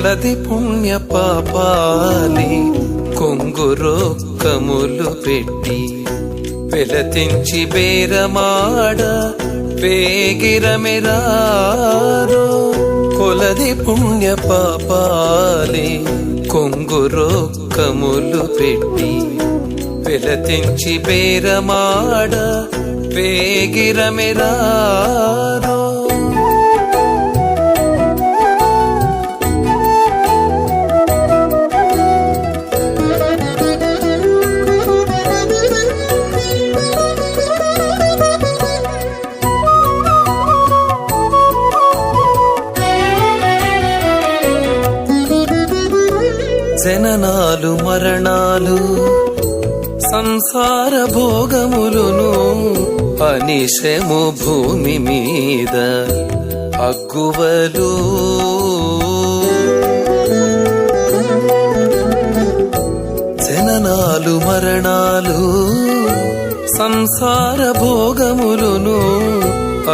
కొలది పుణ్య పాపాలి కొంగురొక్కములు పెట్టి వెలతించి బేరమాడ వేగిరమెరారో కొలది పుణ్య పాపాలి కొంగురొక్కములు పెట్టి వెలతించి బేరమాడ వేగిరమెరారో జననాలు మరణాలు సంసార భోగములును అనిశము భూమి మీద అగ్గువలు. జననాలు మరణాలు సంసార భోగములును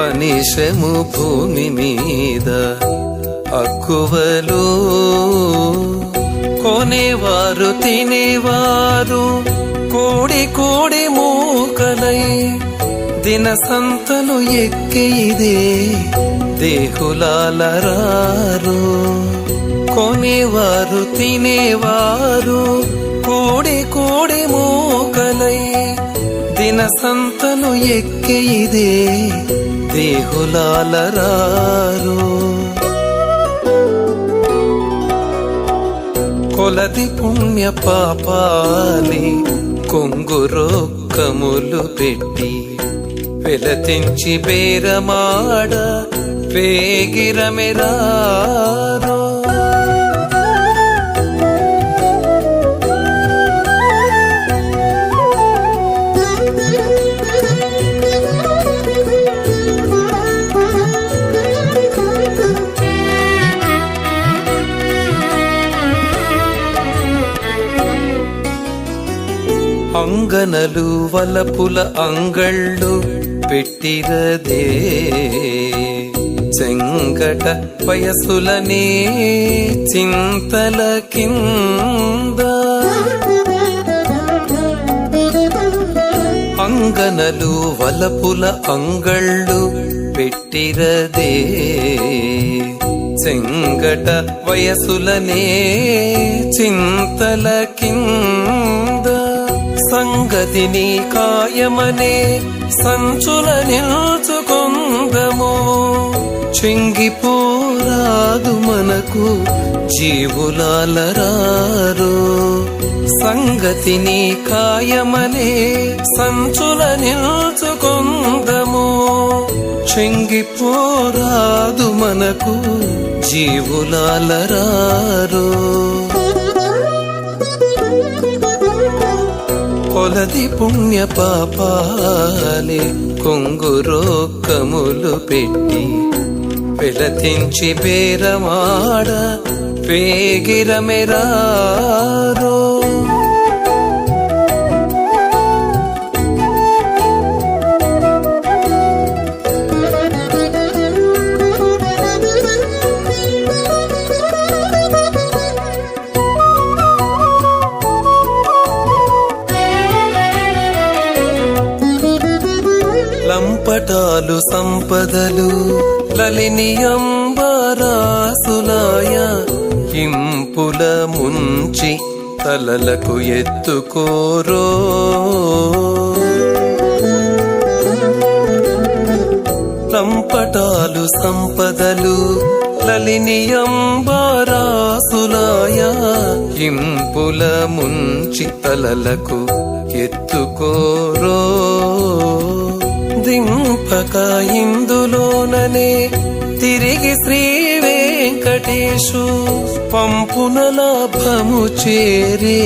అనిశము భూమి మీద అక్కువలో కొనేవారు తినేవారు. కూడి కూడి మూకలై దిన సంతలు ఎక్కి ఇదే దేహులాలరారు కొనేవారు తినేవారు. కూడి కూడి మూకలై దిన సంతలు ఎక్కి ఇదే దేహులాలరారు కొలది పుణ్య పాపాలి కొంగురొక్కములు పెట్టి వెలతించి బేరమాడ వేగిరమెరారో అంగనలు వలపుల అంగళ్ళు పెట్టిరదే. చెంగట వయసులనే చింతల కింద. అంగనలు వలపుల అంగళ్ళు పెట్టిరదే. చెంగట వయసులనే చింతల కింద. సంగతి నీ కాయమనే సంచుల నిల్చుకొందము. చెంగిపోరాదు మనకు జీవులాలరారు. సంగతి నీ కాయమనే సంచుల నిల్చుకొందము. చెంగిపోరాదు మనకు జీవులాలరారు. కొలది పుణ్య పాపాలే కములు పెట్టి వెలతించి బేరమాడ పేగిరమెరారో పటాలు సంపదలు లలినియంబరాసులాయ కింపుల ముంచి తలలకు ఎత్తుకోరో. సంపటాలు సంపదలు లలినియంబరాసులాయ కింపుల ముంచి తలలకు ఎత్తుకోరో. దింపక ఇందులోననే తిరిగి శ్రీ వెంకటేశు పంపున లాభము చేరి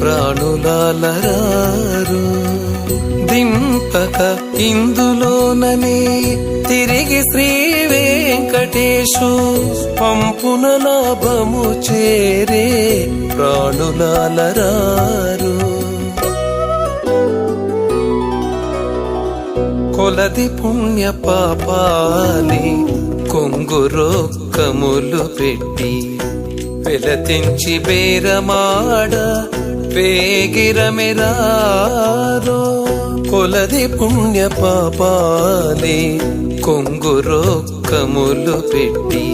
ప్రాణులాలరారు. దింపక ఇందులోననే తిరిగి శ్రీ వెంకటేశు పంపున లాభము చేరే ప్రాణులాలరారు. కొలది పుణ్య పాపాలి కొంగురొక్కములు పెట్టి వెలతించి బేరమాడ వేగిరమిరారో కొలది పుణ్య పాపాలి కొంగురొక్కములు పెట్టి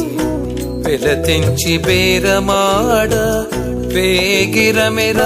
వెలతించి బేరమాడ వేగిరమిరారో